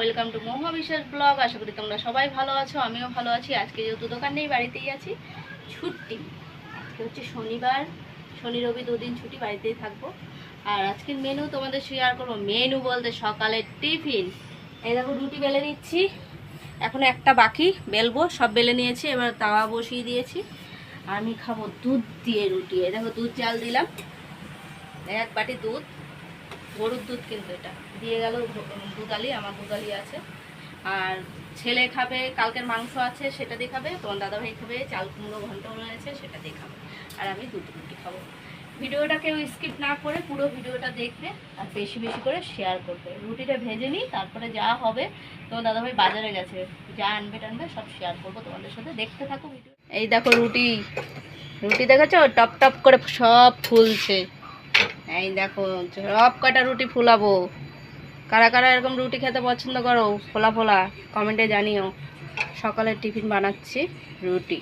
Welcome to মহা বিশ্বাস blog. আশা করি তোমরা সবাই ভালো আছো, আমিও ভালো আছি। আজকে যেহেতু দোকান নেই বাড়িতেই আছি, ছুটি। আজকে হচ্ছে শনিবার, শনি, রবি দুদিন ছুটি বাড়িতেই থাকব। আর আজকের মেনু তোমাদের শেয়ার করব। মেনু বলতে সকালের টিফিন এই দেখো, রুটি বেলে নিচ্ছি। এখন একটা বাকি, বেলবো, সব বেলে নিয়েছি। এবার তাওয়া বসিয়ে দিয়েছি। আমি খাব দুধ দিয়ে রুটি। এই দেখো, দুধ চাল দিলাম। এক বাটি দুধ, গরুর দুধ কিন্তু এটা। দিয়ে গেল দুধালি, আমার দুধালি আছে। আর ছেলে খাবে, কালকের মাংস আছে, সেটা দিয়ে খাবে, তোমার দাদাভাই খাবে, চাল কুমড়ো ঘন্ট রয়েছে সেটা দিয়ে খাবে। আর আমি দুধ রুটি খাব। ভিডিওটা কেউ স্কিপ না করে পুরো ভিডিওটা দেখবে আর বেশি বেশি করে শেয়ার করবে। রুটিটা ভেজে নিই, তারপরে যা হবে, তোমার দাদাভাই বাজারে গেছে। যা আনবে টানবে, সব শেয়ার করব তোমাদের সাথে। দেখতে থাকো ভিডিও এই দেখো রুটি। রুটি দেখেছ? টপ টপ করে সব ফুলছে। এই দেখো, সব কটা রুটি ফুলাবো। কারা কারা এরকম রুটি খেতে পছন্দ করো, ফোলা ফোলা, কমেন্টে জানিও। সকালের টিফিন বানাচ্ছি, রুটি।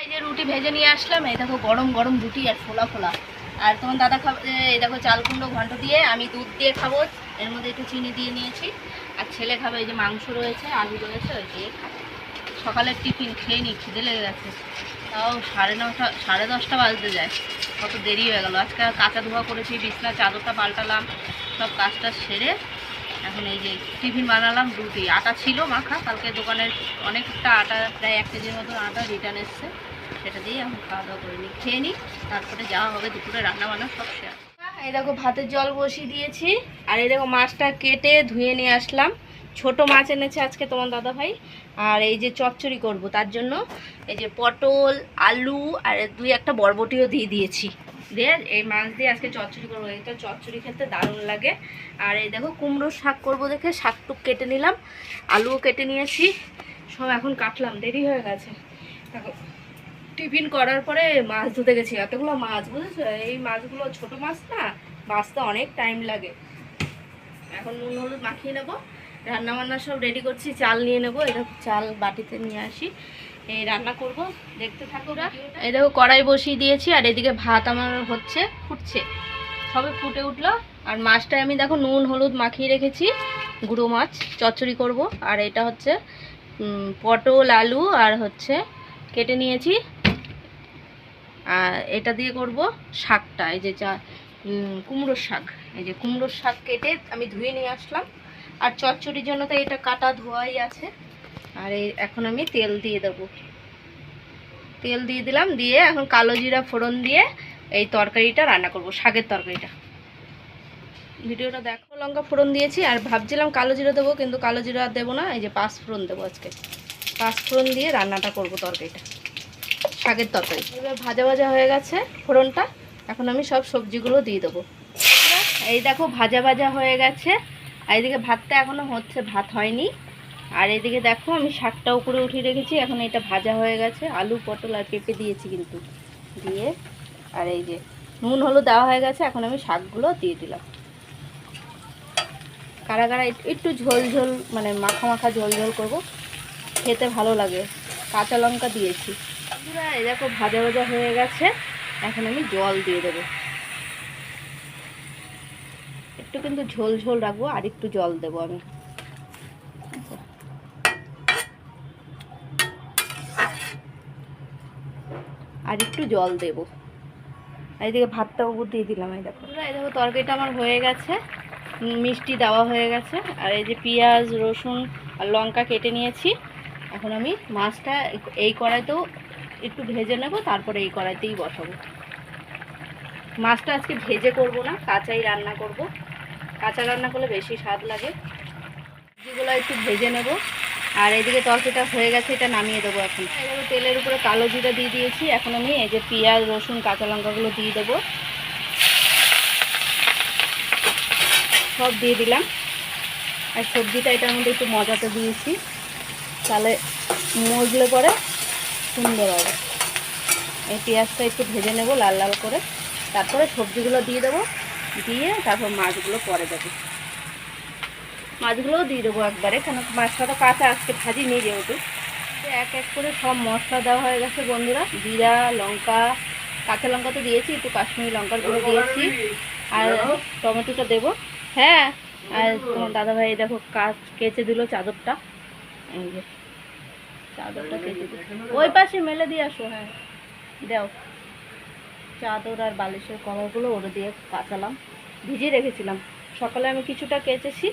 এই যে রুটি ভেজে নিয়ে আসলাম, এই দেখো গরম গরম রুটি আর ফোলা ফোলা। আর তোমার দাদা খাবে, এই দেখো চাল কুমড়ো ঘন্ট দিয়ে আমি দুধ দিয়ে খাব, এর মধ্যে একটু চিনি দিয়ে নিয়েছি। আর ছেলে খাবে এই যে মাংস রয়েছে, আলু রয়েছে, ওই দিয়ে সকালের টিফিন খেয়ে নি, খিদে লেগে গেছে। তাও সাড়ে নটা, সাড়ে দশটা বাজতে যায়। কত দেরি হয়ে গেল। আজকে কাঁচা ধোয়া করেছি, বিছনা, চাদরটা পাল্টালাম, সব কাজটা সেরে এখন এই যে টিফিন বানালাম রুটি আটা ছিল মাখা, কালকে দোকানের অনেকটা আটা, প্রায় এক কেজির মতো আটা রিটার্ন এসছে। সেটা দিয়ে এখন খাওয়া দাওয়া করে নিই, খেয়ে নিই, তারপরে যাওয়া হবে দুপুরে রান্না বান্না সব শেয়ার। এই দেখো ভাতের জল বসিয়ে দিয়েছি, আর এই দেখো মাছটা কেটে ধুয়ে নিয়ে আসলাম। ছোট মাছ এনেছে আজকে তোমার দাদা ভাই আর এই যে চচ্চড়ি করব, তার জন্য এই যে পটল, আলু, আর দুই একটা বরবটিও দিয়ে দিয়েছি। দিয়ে এই মাছ দিয়ে আজকে চচ্চড়ি করব। এটা চচ্চড়ি খেতে দারুণ লাগে। আর এই দেখো কুমড়ো শাক করব দেখে। শাকটুক কেটে নিলাম। আলুও কেটে নিয়েছি। সব এখন কাটলাম, দেরি হয়ে গেছে। দেখো, টিফিন করার পরে মাছ ধুতে গেছি। এতগুলো মাছ, বুঝেছ? এই মাছগুলো ছোট মাছ না, বাঁচতে অনেক টাইম লাগে। এখন নুন, হলুদ মাখিয়ে নেব। রান্না বান্না সব রেডি করছি, চাল নিয়ে নেব। দেখো, চাল বাটিতে নিয়ে আসি। রান্না করব। দেখতে থাকো এই দেখো, কড়াই বসিয়ে দিয়েছি, আর এদিকে ভাত আমার হচ্ছে, ফুটছে। সবে ফুটে উঠল। আর মাছটা আমি দেখো নুন, হলুদ মাখিয়ে রেখেছি, গুঁড়ো মাছ, চচ্চড়ি করব। আর এটা হচ্ছে পটল, আলু, আর হচ্ছে কেটে নিয়েছি। আর এটা দিয়ে করব শাকটা, এই যে চা কুমড়োর শাক। এই যে কুমড়োর শাক কেটে আমি ধুয়ে নিয়ে আসলাম। আর চচ্চড়ির জন্য তো এটা কাটা ধোয়াই আছে। আর এই এখন আমি তেল দিয়ে দেবো। তেল দিয়ে দিলাম, দিয়ে এখন কালো জিরা ফোড়ন দিয়ে এই তরকারিটা রান্না করব, শাকের তরকারিটা। ভিডিওটা দেখো, লঙ্কা ফোড়ন দিয়েছি, আর ভাবছিলাম কালো জিরা দেবো, কিন্তু কালো জিরা দেবো না, এই যে পাঁচ ফোড়ন দেবো আজকে। পাঁচ ফোড়ন দিয়ে রান্নাটা করব তরকারিটা, শাকের তরকারি। এবার ভাজা ভাজা হয়ে গেছে ফোড়নটা, এখন আমি সব সবজিগুলো দিয়ে দেবো। এই দেখো, ভাজা ভাজা হয়ে গেছে এদিকে ভাতটা এখনও হচ্ছে, ভাত হয়নি। আর এদিকে দেখো, আমি শাকটা উপরে উঠিয়ে রেখেছি, এখন এটা ভাজা হয়ে গেছে। আলু, পটল আর পেঁপে দিয়েছি কিন্তু, দিয়ে। আর এই যে নুন, হলুদ দেওয়া হয়ে গেছে, এখন আমি শাকগুলো দিয়ে দিলাম। কারা কারা একটু- ঝোল ঝোল মানে মাখা মাখা ঝোল ঝোল করব, খেতে ভালো লাগে। কাঁচা লঙ্কা দিয়েছি। এই দেখো, ভাজা ভাজা হয়ে গেছে, এখন আমি জল দিয়ে দেবো। একটু কিন্তু ঝোল ঝোল রাখব, আর একটু জল দেবো আমি। আর একটু জল দেব। আর এদিকে উপর দিয়ে দিলাম, এই দেখো। এই দেখো, তরকারিটা আমার হয়ে গেছে। মিষ্টি দেওয়া হয়ে গেছে। আর এই যে পেঁয়াজ, রসুন আর লঙ্কা কেটে নিয়েছি। এখন আমি মাছটা এই কড়াইতেও একটু ভেজে নেব, তারপরে এই কড়াইতেই বসাবো। মাছটা আজকে ভেজে করব না, কাঁচাই রান্না করব। কাঁচা রান্না করলে বেশি স্বাদ লাগে। যেগুলো একটু ভেজে নেব। আর এদিকে তরকারিটা হয়ে গেছে, এটা নামিয়ে দেবো এখন। তেলের উপরে কালো জিরা দিয়ে দিয়েছি। এখন আমি এই যে পেঁয়াজ, রসুন, কাঁচা লঙ্কাগুলো দিয়ে দেবো। সব দিয়ে দিলাম। আর সবজিটা এটার মধ্যে একটু মজাতে দিয়েছি। তাহলে মজলে পরে সুন্দর হবে। এই পেঁয়াজটা একটু ভেজে নেব লাল লাল করে। তারপরে সবজিগুলো দিয়ে দেবো। দিয়ে তারপর মাছগুলো পরে দেবো। মাছগুলোও দিয়ে দেবো একবারে, কেন মাছটা তো কাঁচা, আজকে ভাজি নিয়ে যেহেতু। এক এক করে সব মশলা দেওয়া হয়ে গেছে বন্ধুরা। জিরা, লঙ্কা, কাঁচা লঙ্কা তো দিয়েছি, একটু কাশ্মীরি লঙ্কার গুঁড়ো দিয়েছি। আর টমেটোটা দেবো। হ্যাঁ আর তোমার দাদাভাই দেখো কাজ কেচে দিল চাদরটা। এই যে, চাদরটা কেচে দিল। ওই পাশে মেলে দিয়ে আসো হ্যাঁ। দাও। চাদর আর বালিশের কভারগুলো ওটা দিয়ে কাচালাম। ভিজিয়ে রেখেছিলাম। সকালে আমি কিছুটা কেচেছি।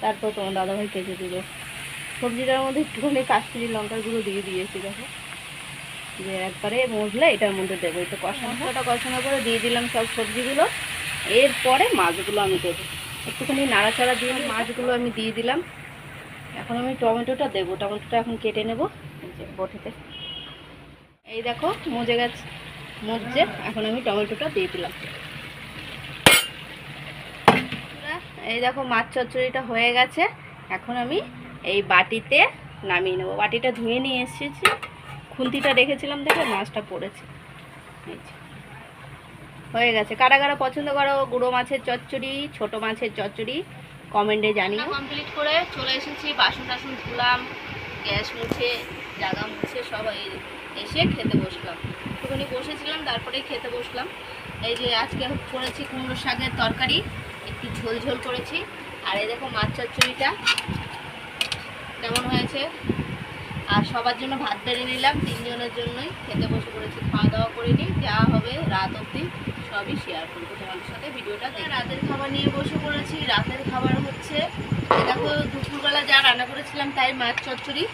তারপর তোমার দাদাভাই কেচে দিল। সবজিটার মধ্যে একটুখানি কাশ্মীরি লঙ্কার গুঁড়ো দিয়ে দিয়েছি দেখো। যে একবারে মশলা এটার মধ্যে দেবো এটা কষা মশলাটা কষানোর পরে দিয়ে দিলাম সব সবজিগুলো। এরপরে মাছগুলো আমি দেবো। একটুখানি নাড়াচাড়া দিয়ে মাছগুলো আমি দিয়ে দিলাম। এখন আমি টমেটোটা দেবো। টমেটোটা এখন কেটে নেব বটিতে। এই দেখো মজে গেছে। মজছে এখন আমি টমেটোটা দিয়ে দিলাম। এই দেখো মাছ চচ্চড়িটা হয়ে গেছে। এখন আমি এই বাটিতে নামিয়ে নেব। বাটিটা ধুয়ে নিয়ে এসেছি। খুন্তিটা রেখেছিলাম দেখে মাছটা পড়েছে। হয়ে গেছে। কারা কারা পছন্দ করো? গুঁড়ো মাছের চচ্চড়ি, ছোট মাছের চচ্চড়ি, কমেন্টে জানিয়ে কমপ্লিট করে চলে এসেছি। বাসন টাসন ধুলাম, গ্যাস মুছে জায়গা মুছে, সব এই এসে খেতে বসলাম। একটুখানি বসেছিলাম তারপরে খেতে বসলাম। এই যে আজকে করেছি কুমড়ো শাকের তরকারি। একটু ঝোল ঝোল করেছি। আর এই দেখো মাছ চচ্চড়িটা কেমন হয়েছে? আর সবার জন্য ভাত বেড়ে নিলাম, তিনজনের জন্যই। খেতে বসে পড়েছি, খাওয়া দাওয়া করে নিই, যা হবে রাত অবধি সবই শেয়ার করব তোমাদের সাথে ভিডিওটা রাতের খাবার নিয়ে বসে পড়েছি, রাতের খাবার হচ্ছে দেখো দুপুরবেলা যা রান্না করেছিলাম তাই মাছ চচ্চড়ি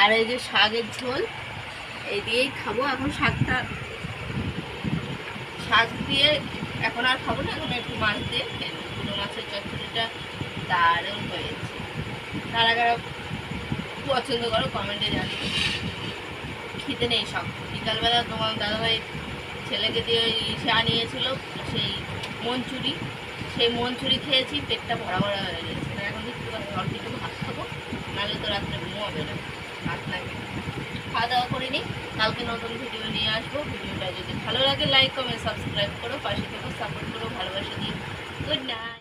আর এই যে শাকের ঝোল, এই দিয়েই খাব। এখন শাকটা, শাক দিয়ে এখন আর খাব না, এখন একটু মাছ দিয়ে খেয়ে মাছের চচ্চড়িটা দারুণ হয়েছে। কারা কারা পছন্দ করো কমেন্টে জানিয়ে খিদে নেই সব। বিকালবেলা তোমার দাদাভাই ছেলেকে দিয়ে ইসে আনিয়েছিল সেই মঞ্চুরি। সেই মঞ্চুরি খেয়েছি, পেটটা ভরা ভরা হয়ে গেছে। এখন একটু অল্প একটু ভাত খাব, নাহলে তো রাত্রে ঘুমও হবে না। ভাত না খাওয়া দাওয়া করে নিই। কালকে নতুন ভিডিও নিয়ে আসব। ভিডিওটা যদি ভালো লাগে লাইক কমেন্ট সাবস্ক্রাইব করো, পাশে থেকো সাপোর্ট করো, ভালোবাসা দিও। Good night